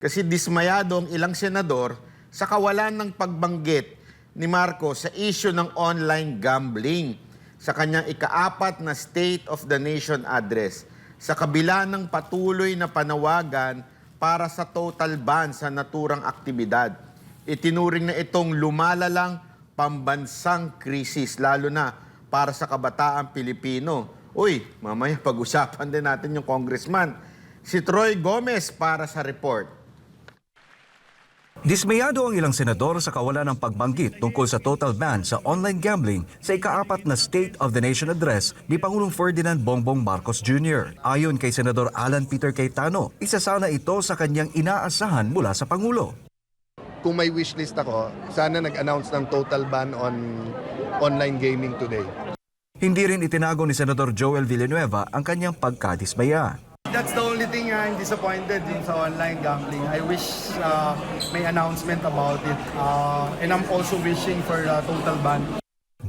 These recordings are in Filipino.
Kasi dismayado ang ilang senador sa kawalan ng pagbanggit ni Marcos sa issue ng online gambling sa kanyang ikaapat na State of the Nation address sa kabila ng patuloy na panawagan para sa total ban sa naturang aktibidad. Itinuring na itong lumalalang pambansang krisis lalo na para sa kabataang Pilipino. Uy, mamaya pag-usapan din natin yung congressman. Si Troy Gomez para sa report. Dismayado ang ilang senador sa kawalan ng pagbanggit tungkol sa total ban sa online gambling sa ikaapat na State of the Nation address ni Pangulong Ferdinand Bongbong Marcos Jr. Ayon kay Senador Alan Peter Cayetano, isa sana ito sa kanyang inaasahan mula sa Pangulo. kung may wishlist ako, sana nag-announce ng total ban on online gaming today. Hindi rin itinago ni Senador Joel Villanueva ang kanyang pagkadismaya. That's the only thing I'm disappointed in sa online gambling. I wish uh, may announcement about it. Uh, and I'm also wishing for a total ban.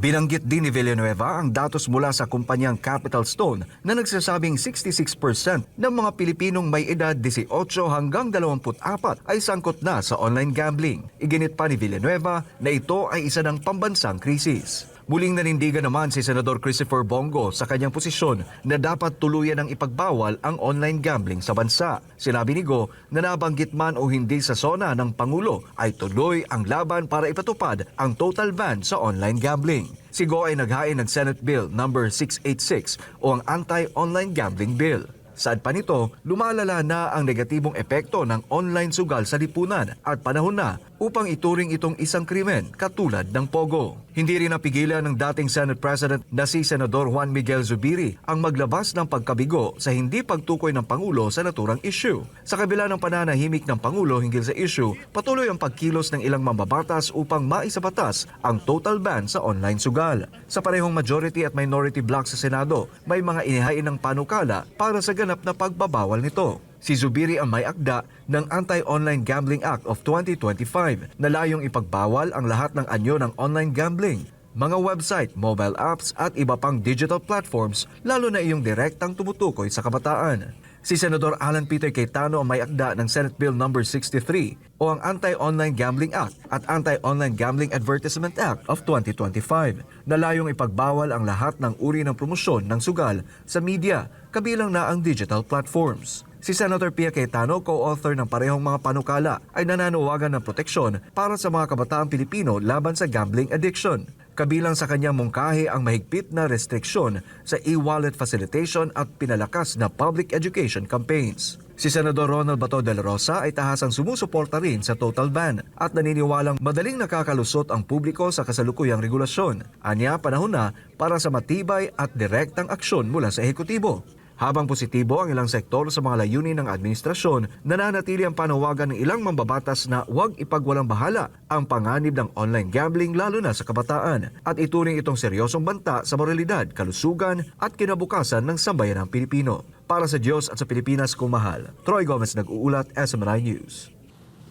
Binanggit din ni Villanueva ang datos mula sa kumpanyang Capital Stone na nagsasabing 66% ng mga Pilipinong may edad 18 hanggang 24 ay sangkot na sa online gambling. Iginit pa ni Villanueva na ito ay isa ng pambansang krisis. Muling nanindigan naman si Senador Christopher Bongo sa kanyang posisyon na dapat tuluyan ng ipagbawal ang online gambling sa bansa. Sinabi ni Go na nabanggit man o hindi sa sona ng Pangulo ay tuloy ang laban para ipatupad ang total ban sa online gambling. Si Go ay naghain ng Senate Bill No. 686 o ang Anti-Online Gambling Bill. Saad pa nito, lumalala na ang negatibong epekto ng online sugal sa lipunan at panahon na upang ituring itong isang krimen katulad ng Pogo. Hindi rin napigilan ng dating Senate President na si Senador Juan Miguel Zubiri ang maglabas ng pagkabigo sa hindi pagtukoy ng Pangulo sa naturang issue. Sa kabila ng pananahimik ng Pangulo hinggil sa issue, patuloy ang pagkilos ng ilang mambabatas upang maisabatas ang total ban sa online sugal. Sa parehong majority at minority block sa Senado, may mga inihain ng panukala para sa ganap na pagbabawal nito. Si Zubiri ang may akda ng Anti-Online Gambling Act of 2025 na layong ipagbawal ang lahat ng anyo ng online gambling, mga website, mobile apps at iba pang digital platforms lalo na iyong direktang tumutukoy sa kabataan. Si Senador Alan Peter Cayetano ang may akda ng Senate Bill No. 63 o ang Anti-Online Gambling Act at Anti-Online Gambling Advertisement Act of 2025 na layong ipagbawal ang lahat ng uri ng promosyon ng sugal sa media kabilang na ang digital platforms. Si Senator Pia Cayetano, co-author ng parehong mga panukala, ay nananawagan ng proteksyon para sa mga kabataang Pilipino laban sa gambling addiction. Kabilang sa kanyang mungkahi ang mahigpit na restriksyon sa e-wallet facilitation at pinalakas na public education campaigns. Si Senador Ronald Bato de la Rosa ay tahasang sumusuporta rin sa total ban at naniniwalang madaling nakakalusot ang publiko sa kasalukuyang regulasyon. Anya panahon na para sa matibay at direktang aksyon mula sa ehekutibo. Habang positibo ang ilang sektor sa mga layunin ng administrasyon, nananatili ang panawagan ng ilang mambabatas na huwag ipagwalang bahala ang panganib ng online gambling lalo na sa kabataan at ituring itong seryosong banta sa moralidad, kalusugan at kinabukasan ng sambayanang Pilipino. Para sa Diyos at sa Pilipinas kung mahal, Troy Gomez nag-uulat, SMNI News.